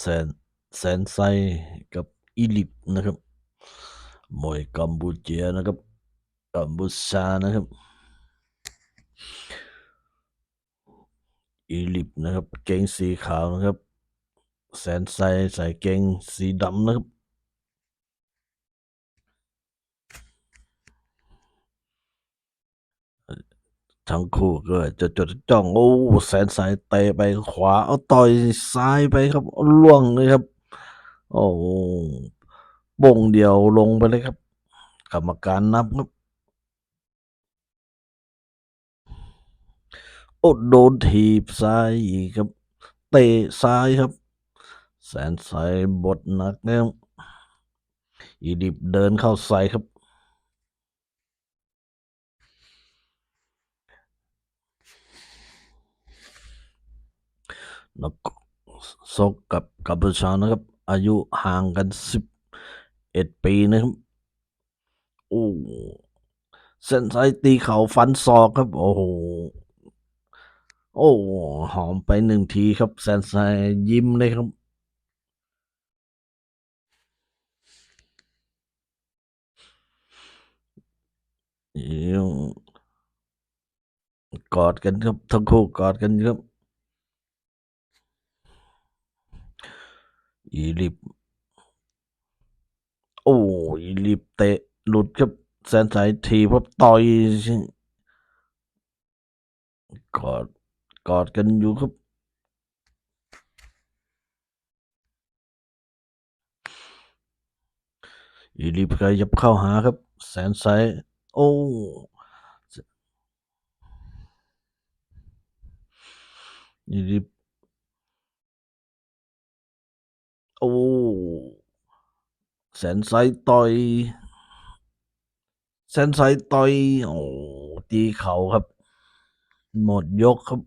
แสนแสนไซกับอีลิปนะครับมวยกัมพูเชียนะครับกัมพูชานะครับอีลิปนะครับ เกงสีขาวนะครับ แสนไซใส่เกงสีดำนะครับ ทั้งคู่ก็จะจดจ้องโอ้แสนสายเตะไปขวาเอาต่อยซ้ายไปครับเอาล่วงเลยครับ โอ้บ่งเดียวลงไปเลยครับ กรรมการนับครับโอ้โดนถีบซ้ายอีกครับ เตะซ้ายครับ แสนสายบทหนักเนะครับอีดิบเดินเข้าใส่ครับ นักซกกับกัมพูชานะครับ อายุห่างกันสิบเอ็ดปีนะครับโอ้เส้นสายตีเข่าฟันศอกครับ โอ้โหโอ้หอมไปหนึ่งทีครับแสนสายยิ้มเลยครับยังกอดกันครับ ทั้งคู่กอดกันครับ อีลิป โอ้อีลิปเตะ หลุดครับแสนสายทีบครับต่อยกอดกอดกันอยู่ครับ อีลิปขยับเข้าหาครับ แสนสายโอ้อีลิป อ้แสนสายต่อยแสนสายต่อยโอ้ตีเข่าครับ หมดยกครับ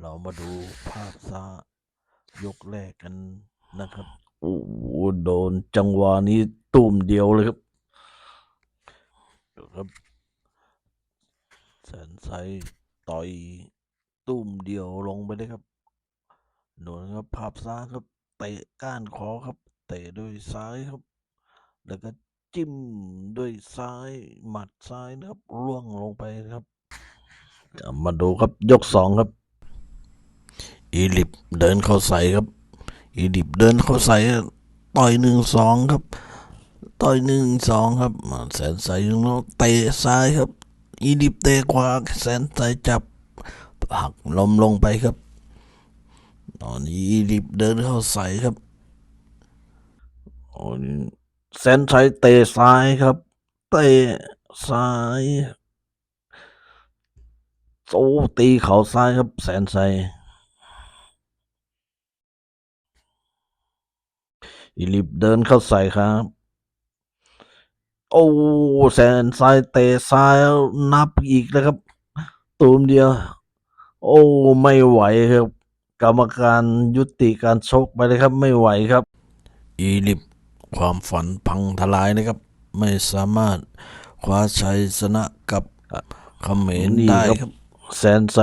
เรามาดูภาพซายกแรกกันนะครับโอ้โหโดนจังหวะนี้ตุ่มเดียวเลยครับดูครับแสนไซต่อยตุ่มเดียวลงไปเลยครับ โดนครับภาพซ้ายครับเตะก้านคอครับ เตะด้วยซ้ายครับ แล้วก็จิ้มด้วยซ้ายหมัดซ้ายนะครับล่วงลงไปครับ มาดูครับยกสองครับ อีลิปเดินเข้าใส่ครับ อีลิปเดินเข้าใส่ต่อยหนึ่งสองครับ ต่อยหนึ่งสองครับแสนใส่ลงเตะซ้ายครับ อีลิปเตะขวาแสนใส่จับหักลมลงไปครับ ตอนนี้อีลิปเดินเข้าใส่ครับโอ้ยแสนใส่เตะซ้ายครับ เตะซ้ายโอ้ตีเข่าซ้ายครับ แสนไซอีลิปเดินเข้าใส่ครับ โอ้แสนไซเตะซ้ายนับอีกแล้วครับ ตูมเดียว โอ้ ไม่ไหวครับ กรรมการยุติการชกไปเลยครับไม่ไหวครับ อีลิปความฝันพังทลายนะครับ ไม่สามารถคว้าชัยชนะกับเขมรได้ครับ แสนไซ